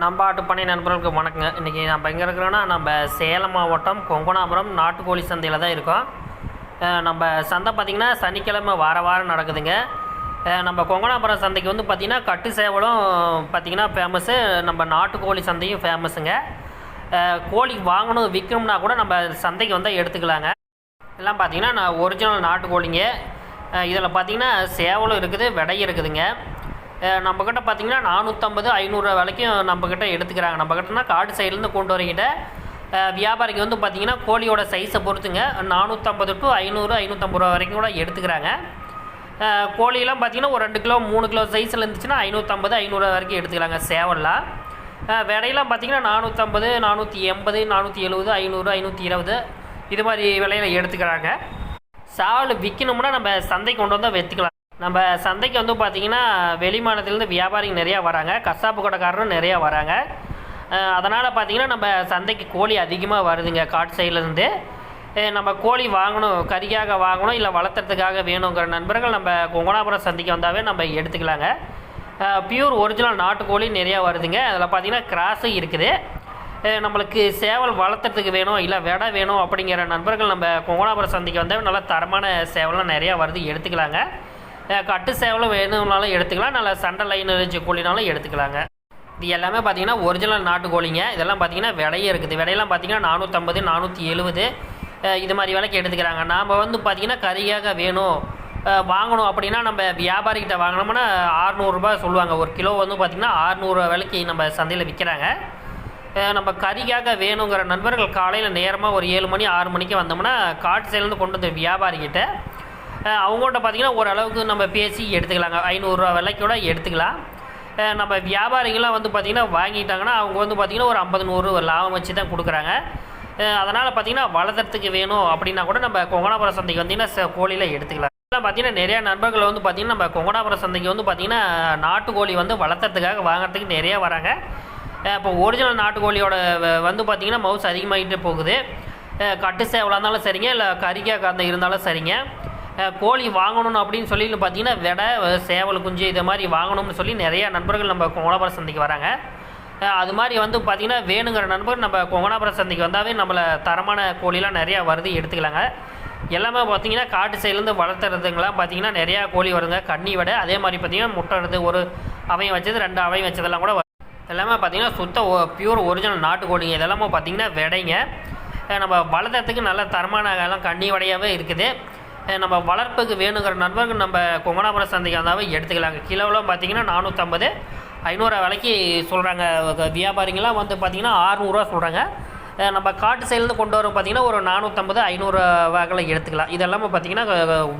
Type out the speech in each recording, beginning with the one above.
நம்பாட்டு பண்ணி நண்பர்களுக்கு வணக்கங்க. இன்றைக்கி நம்ம எங்கே இருக்கிறோன்னா நம்ம சேலம் மாவட்டம் கொங்கனாபுரம் நாட்டுக்கோழி சந்தையில் தான் இருக்கோம். நம்ம சந்தை பார்த்திங்கன்னா சனிக்கிழமை வார வாரம் நடக்குதுங்க. நம்ம கொங்கனாபுரம் சந்தைக்கு வந்து பார்த்திங்கன்னா கட்டு சேவலும் பார்த்திங்கன்னா ஃபேமஸ்ஸு நம்ம நாட்டுக்கோழி சந்தையும் ஃபேமஸுங்க கோழி வாங்கணும் விற்கணும்னா கூட நம்ம சந்தைக்கு வந்தால் எடுத்துக்கலாங்க. எல்லாம் பார்த்தீங்கன்னா நான் ஒரிஜினல் நாட்டுக்கோழிங்க. இதில் பார்த்தீங்கன்னா சேவலும் இருக்குது விடை இருக்குதுங்க. நம்மக்கிட்ட பார்த்தீங்கன்னா நானூற்றம்பது ஐநூறுரூவா வரைக்கும் நம்மக்கிட்ட எடுத்துக்கிறாங்க. நம்மக்கிட்டனா காடு சைட்லேருந்து கொண்டு வரங்கிட்ட வியாபாரிக்கு வந்து பார்த்தீங்கன்னா கோழியோட சைஸை பொறுத்துங்க நானூற்றம்பது டு ஐநூறு ஐநூற்றம்பது ரூபா வரைக்கும் கூட எடுத்துக்கிறாங்க. கோழியெல்லாம் பார்த்தீங்கன்னா ஒரு ரெண்டு கிலோ மூணு கிலோ சைஸில் இருந்துச்சுன்னா ஐநூற்றம்பது ஐநூறுரூவா வரைக்கும் எடுத்துக்கிறாங்க சேவல்லாம். விலையெல்லாம் பார்த்திங்கன்னா பார்த்தீங்கன்னா நானூற்றம்பது நானூற்றி எண்பது நானூற்றி எழுபது ஐநூறு ஐநூற்றி இருபது இது மாதிரி விலையில் எடுத்துக்கிறாங்க. சாவல் விற்கணும்னா நம்ம சந்தைக்கு கொண்டு வந்தால் விற்றுக்கலாம் நம்ம சந்தைக்கு வந்து பார்த்திங்கன்னா வெளி மாநிலத்திலேருந்து வியாபாரிங்க நிறையா வராங்க. கசாப்பு கடைக்காரரும் நிறையா வராங்க. அதனால் பார்த்திங்கன்னா நம்ம சந்தைக்கு கோழி அதிகமாக வருதுங்க காட்டு சைட்லேருந்து. நம்ம கோழி வாங்கணும் கறிக்காக வாங்கணும் இல்லை வளர்த்துறதுக்காக வேணுங்கிற நண்பர்கள் நம்ம கொங்கனாபுரம் சந்தைக்கு வந்தாவே நம்ம எடுத்துக்கலாங்க. பியூர் ஒரிஜினல் நாட்டுக்கோழி நிறையா வருதுங்க. அதில் பார்த்திங்கன்னா கிராஸும் இருக்குது. நம்மளுக்கு சேவல் வளர்த்துறதுக்கு வேணும் இல்லை விடை வேணும் அப்படிங்கிற நண்பர்கள் நம்ம கொங்கனாபுரம் சந்தைக்கு வந்தால் நல்லா தரமான சேவலாம் நிறையா வருது எடுத்துக்கலாங்க. கட்டு சேவலும் வேணும்னாலும் எடுத்துக்கலாம். நல்ல சண்டை லைன் இருந்துச்சு கோழினாலும் எடுத்துக்கலாங்க. இது எல்லாமே பார்த்தீங்கன்னா ஒரிஜினல் நாட்டுக்கோழிங்க. இதெல்லாம் பார்த்தீங்கன்னா விலையே இருக்குது. விலையெல்லாம் பார்த்தீங்கன்னா நானூற்றம்பது நானூற்றி எழுபது இது மாதிரி விலைக்கு எடுத்துக்கிறாங்க. நாம் வந்து பார்த்திங்கன்னா கறியாக வேணும். வாங்கணும் அப்படின்னா நம்ம வியாபாரிகிட்ட வாங்கினோம்னா ஆறுநூறுபா சொல்லுவாங்க. ஒரு கிலோ வந்து பார்த்திங்கன்னா ஆறுநூறு விலைக்கு நம்ம சந்தையில் விற்கிறாங்க நம்ம கறிக்காக வேணுங்கிற நண்பர்கள் காலையில் நேரமாக ஒரு ஏழு மணி ஆறு மணிக்கு வந்தோம்னா காட்டு சைட்லேருந்து கொண்டு வந்து வியாபாரிக்கிட்ட அவங்கள்ட்ட பார்த்தீங்கன்னா ஓரளவுக்கு நம்ம பேசி எடுத்துக்கலாங்க. ஐநூறுரூவா விலைக்கூட எடுத்துக்கலாம். நம்ம வியாபாரிகள்லாம் வந்து பார்த்திங்கன்னா வாங்கிட்டாங்கன்னா அவங்க வந்து பார்த்திங்கன்னா ஒரு ஐம்பது நூறு லாபம் வச்சு தான் கொடுக்குறாங்க. அதனால் பார்த்திங்கன்னா வளர்த்துறதுக்கு வேணும் அப்படின்னா கூட நம்ம கொங்கனாபுரம் சந்தைக்கு வந்தீங்கன்னா கோழியில் எடுத்துக்கலாம். இதெல்லாம் பார்த்தீங்கன்னா நிறையா நண்பர்கள் வந்து பார்த்திங்கன்னா நம்ம கொங்கனாபுரம் சந்தைக்கு வந்து பார்த்திங்கன்னா நாட்டுக்கோழி வந்து வளர்த்துறதுக்காக வாங்குறதுக்கு நிறையா வராங்க. இப்போ ஒரிஜினல் நாட்டுக்கோழியோட வ- வந்து பார்த்திங்கன்னா மவுஸ் அதிகமாகிட்டே போகுது. கட்டு சேவலாக இருந்தாலும் சரிங்க இல்லை கறிக்காக இருந்தாலும் சரிங்க. கோழி வாங்கணும் அப்படின்னு சொல்லி பார்த்தீங்கன்னா விடை சேவல் குஞ்சு இது மாதிரி வாங்கணும்னு சொல்லி நிறையா நண்பர்கள் நம்ம கோணாபுரம் சந்தைக்கு வராங்க. அது மாதிரி வந்து பார்த்திங்கன்னா வேணுங்கிற நண்பர் நம்ம கொங்கனாபுரம் சந்தைக்கு வந்தாவே நம்மளை தரமான கோழிலாம் நிறையா வருது எடுத்துக்கலாங்க. எல்லாமே பார்த்தீங்கன்னா காட்டு சைட்லேருந்து வளர்த்துறதுங்களாம் பார்த்தீங்கன்னா நிறையா கோழி வருங்க. கன்னி விட அதே மாதிரி பார்த்திங்கன்னா முட்டை ஒரு அவையும் வச்சது ரெண்டு அவையும் வச்சதெல்லாம் கூட வரும். எல்லாமே பார்த்தீங்கன்னா சுத்த பியூர் ஒரிஜினல் நாட்டுக்கோழிங்க இதெல்லாமே பார்த்தீங்கன்னா விடைங்க. நம்ம வளர்த்துறதுக்கு நல்ல தரமான எல்லாம் கன்னி வடையாகவே இருக்குது. நம்ம வளர்ப்புக்கு வேணுங்கிற நண்பர்கள் நம்ம கொங்கனாபுரம் சந்தைக்கு வந்தாவே எடுத்துக்கலாங்க. கிலோவெலாம் பார்த்தீங்கன்னா நானூற்றம்பது ஐநூறு விலைக்கு சொல்கிறாங்க வியாபாரிங்களாம் வந்து பார்த்தீங்கன்னா ஆறுநூறுவா சொல்கிறாங்க நம்ம காட்டு சைட்லேருந்து கொண்டு வர பார்த்தீங்கன்னா ஒரு நானூற்றம்பது ஐநூறு வகையில் எடுத்துக்கலாம். இதெல்லாமே பார்த்தீங்கன்னா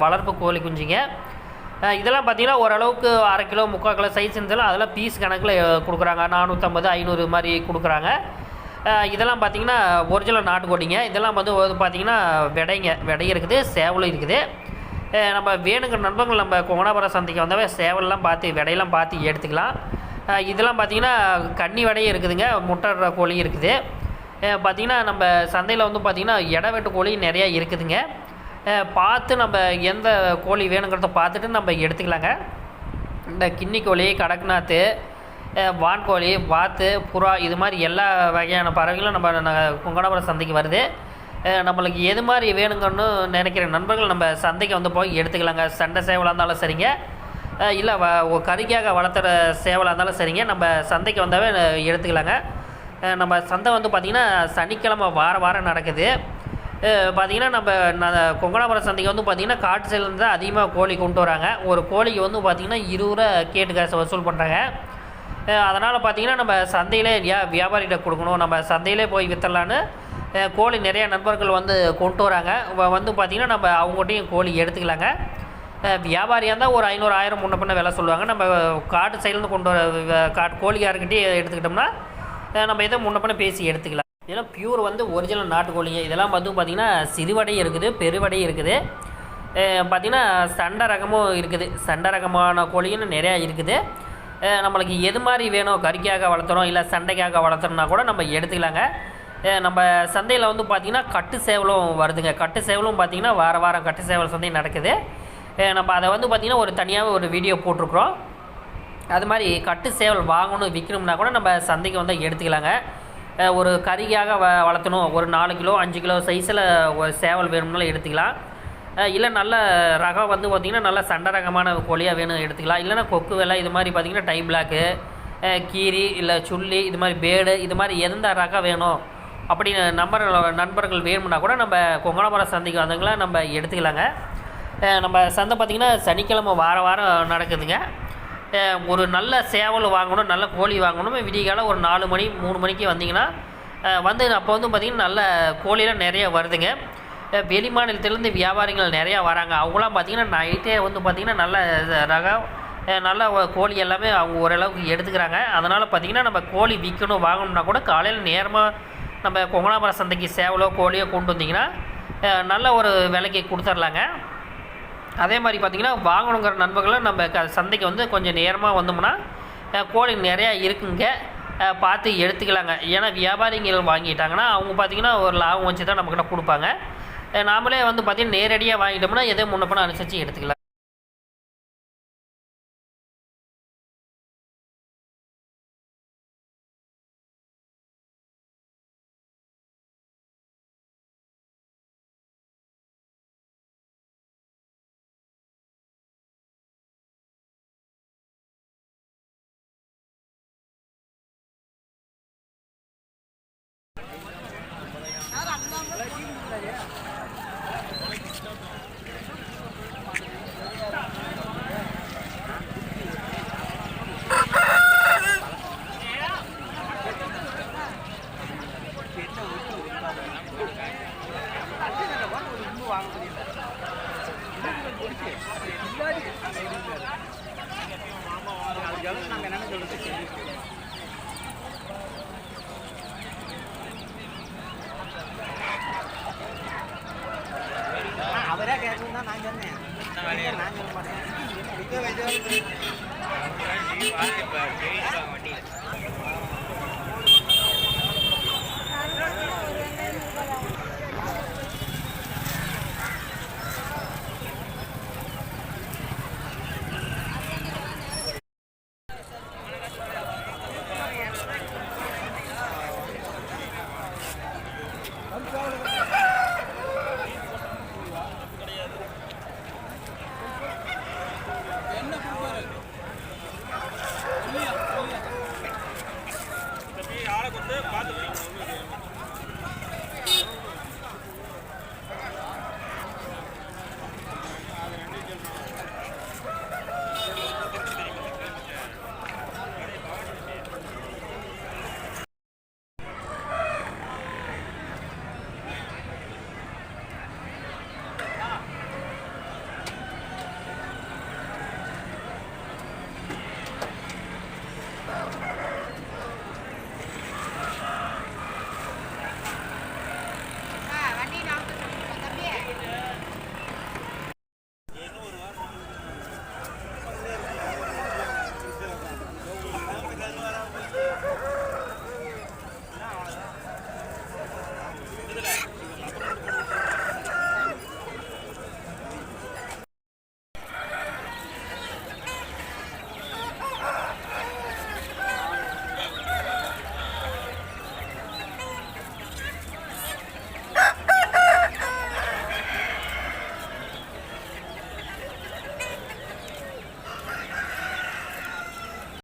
வளர்ப்பு கோழி குஞ்சுங்க. இதெல்லாம் பார்த்தீங்கன்னா ஓரளவுக்கு அரை கிலோ முக்கால் கிலோ சைஸ் இருந்தாலும் அதெல்லாம் பீஸ் கணக்கில் கொடுக்குறாங்க. நானூற்றம்பது ஐநூறு மாதிரி கொடுக்குறாங்க. இதெல்லாம் பார்த்தீங்கன்னா ஒரிஜினல் நாட்டுக்கோழிங்க இதெல்லாம் வந்து பார்த்தீங்கன்னா விடைங்க விடை இருக்குது சேவலும் இருக்குது. நம்ம வேணுங்கிற நண்பர்கள் நம்ம கோணாபுரம் சந்தைக்கு வந்தாவே சேவல்லாம் பார்த்து விடையெல்லாம் பார்த்து எடுத்துக்கலாம். இதெல்லாம் பார்த்தீங்கன்னா கன்னி விடையும் இருக்குதுங்க. முட்டை கோழி இருக்குது. பார்த்திங்கன்னா பார்த்தீங்கன்னா நம்ம சந்தையில் வந்து பார்த்திங்கன்னா இட வெட்டு கோழி நிறையா இருக்குதுங்க. பார்த்து நம்ம எந்த கோழி வேணுங்கிறத பார்த்துட்டு நம்ம எடுத்துக்கலாங்க. இந்த கின்னி கோழி கடக்நாத்து வான்கோழி வாத்து புறா இது மாதிரி எல்லா வகையான பறவைகளும் நம்ம ந- சந்தைக்கு வருது. நம்மளுக்கு எது மாதிரி வேணுங்கன்னு நினைக்கிற நண்பர்கள் நம்ம சந்தைக்கு வந்து போய் எடுத்துக்கலாங்க. சண்டை சேவலாக இருந்தாலும் சரிங்க. இல்லை வ ஒ- கறிக்காக வளர்த்துற சேவலாக இருந்தாலும் சரிங்க. நம்ம சந்தைக்கு வந்தாவே எடுத்துக்கலாங்க. நம்ம சந்தை வந்து பார்த்திங்கன்னா சனிக்கிழமை வார வாரம் நடக்குது. பார்த்திங்கன்னா நம்ம ந- சந்தைக்கு வந்து பார்த்திங்கன்னா காட்டு சைட்லேருந்து தான் அதிகமாக கோழி கொண்டு வராங்க. ஒரு கோழிக்கு வந்து பார்த்திங்கன்னா இருபது ரூபா கேட்டு காசு வசூல் பண்ணுறாங்க அதனால் பார்த்திங்கன்னா நம்ம சந்தையிலே வியா வியாபாரிகிட்ட கொடுக்கணும். நம்ம சந்தையிலே போய் விற்றுலான்னு கோழி நிறையா நண்பர்கள் வந்து கொண்டு வராங்க. வந்து பார்த்திங்கன்னா நம்ம அவங்ககிட்டையும் கோழி எடுத்துக்கலாங்க. வியாபாரியாக இருந்தால் ஒரு ஐநூறு ஆயிரம் முன்ன பின்ன விலை சொல்லுவாங்க. நம்ம காட்டு சைட்லேருந்து கொண்டு வர காட்டு கோழிக்காரர்கிட்டயே எடுத்துக்கிட்டோம்னா நம்ம எதை முன்ன பின்ன பேசி எடுத்துக்கலாம். இதெல்லாம் பியூர் வந்து ஒரிஜினல் நாட்டுக்கோழிங்க இதெல்லாம் வந்து பார்த்திங்கன்னா சிறுவடை இருக்குது பெருவடையும் இருக்குது. பார்த்திங்கன்னா சண்டை ரகமும் இருக்குது. சண்டை ரகமான கோழின்னு நிறையா இருக்குது. நம்மளுக்கு எது மாதிரி வேணும்? கறிக்காக வளர்த்துறோம் இல்லை சண்டைக்காக வளர்த்துறோம்னா கூட நம்ம எடுத்துக்கலாங்க. நம்ம சந்தையில் வந்து பார்த்திங்கன்னா கட்டு சேவலும் வருதுங்க. கட்டு சேவலும் பார்த்திங்கன்னா வார வாரம் கட்டு சேவல் சந்தை நடக்குது. நம்ம அதை வந்து பார்த்திங்கன்னா ஒரு தனியாக ஒரு வீடியோ போட்டிருக்குறோம். அது மாதிரி கட்டு சேவல் வாங்கணும் விற்கணும்னா கூட நம்ம சந்தைக்கு வந்து எடுத்துக்கலாங்க. ஒரு கறியாக வ வளர்த்தணும். ஒரு நாலு கிலோ அஞ்சு கிலோ சைஸில் ஒரு சேவல் வேணும்னாலும் எடுத்துக்கலாம். இல்லை நல்ல ரகம் வந்து பார்த்திங்கன்னா நல்ல சண்டை ரகமான கோழியாக வேணும் எடுத்துக்கலாம். இல்லைன்னா கொக்கு வெலை இது மாதிரி பார்த்திங்கன்னா டை பிளாக்கு கீரி இல்லை சுள்ளி இது மாதிரி பேடு இது மாதிரி எந்த ரகம் வேணும் அப்படின்னு நம்பர் நண்பர்கள் வேணும்னா கூட நம்ம கொங்கணமரம் சந்தைக்கு வந்தவங்கள நம்ம எடுத்துக்கலாங்க. நம்ம சந்தை பார்த்திங்கன்னா சனிக்கிழமை வார வாரம் நடக்குதுங்க. ஒரு நல்ல சேவல் வாங்கணும் நல்ல கோழி வாங்கணும். விடிகாலம் ஒரு நாலு மணி மூணு மணிக்கு வந்தீங்கன்னா வந்து அப்போ வந்து பார்த்திங்கன்னா நல்ல கோழிலாம் நிறைய வருதுங்க. வெளி மாநிலத்திலேருந்து வியாபாரிகள் நிறையா வராங்க. அவங்களாம் பார்த்திங்கன்னா நைட்டே வந்து பார்த்திங்கன்னா நல்ல ரகம் நல்ல கோழி எல்லாமே அவங்க ஓரளவுக்கு எடுத்துக்கிறாங்க. அதனால் பார்த்திங்கன்னா நம்ம கோழி விற்கணும் வாங்கணும்னா கூட காலையில் நேரமாக நம்ம கொங்கனாபுரம் சந்தைக்கு சேவலோ கோழியோ கொண்டு வந்தீங்கன்னா நல்ல ஒரு விலைக்கு கொடுத்துர்லாங்க. அதே மாதிரி பார்த்திங்கன்னா வாங்கணுங்கிற நண்பர்களை நம்ம க சந்தைக்கு வந்து கொஞ்சம் நேரமாக வந்தோம்னா கோழி நிறையா இருக்குங்க. பார்த்து எடுத்துக்கலாங்க. ஏன்னா வியாபாரிகள் வாங்கிட்டாங்கன்னா அவங்க பார்த்திங்கன்னா ஒரு லாபம் வச்சு தான் நம்மக்கிட்ட கொடுப்பாங்க. நாமளே வந்து பார்த்திங்கன்னா நேரடியாக வாங்கிட்டோம்னா எதோ முன்ன அனுசரித்து எடுத்துக்கலாம். ఇంకా వైద్యం